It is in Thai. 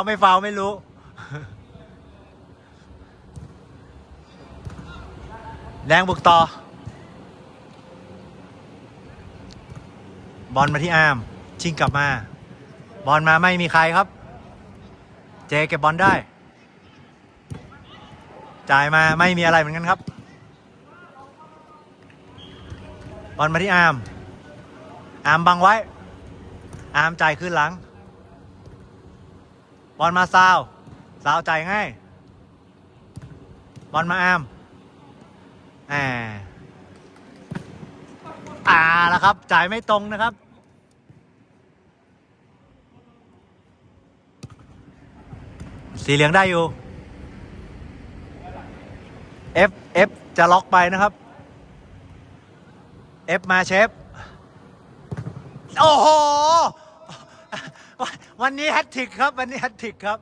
เขาไม่ฟาวไม่รู้ แดงบุกต่อ บอลมาที่อาร์มชิงกลับมา บอลมาไม่มีใครครับ เจเก็บบอลได้ จ่ายมาไม่มีอะไรเหมือนกันครับ บอลมาที่อาร์มอาร์มบังไว้ อาร์มจ่ายขึ้นหลัง บอลมาซาวซาวจ่ายง่ายบอลมาอามแหมอ่าแล้วครับ จ่ายไม่ตรงนะครับ สีเหลืองได้อยู่ F F จะล็อกไปนะครับ F มาเชฟ โอ้โห วันนี้แฮตทริกครับ วันนี้แฮตทริกครับ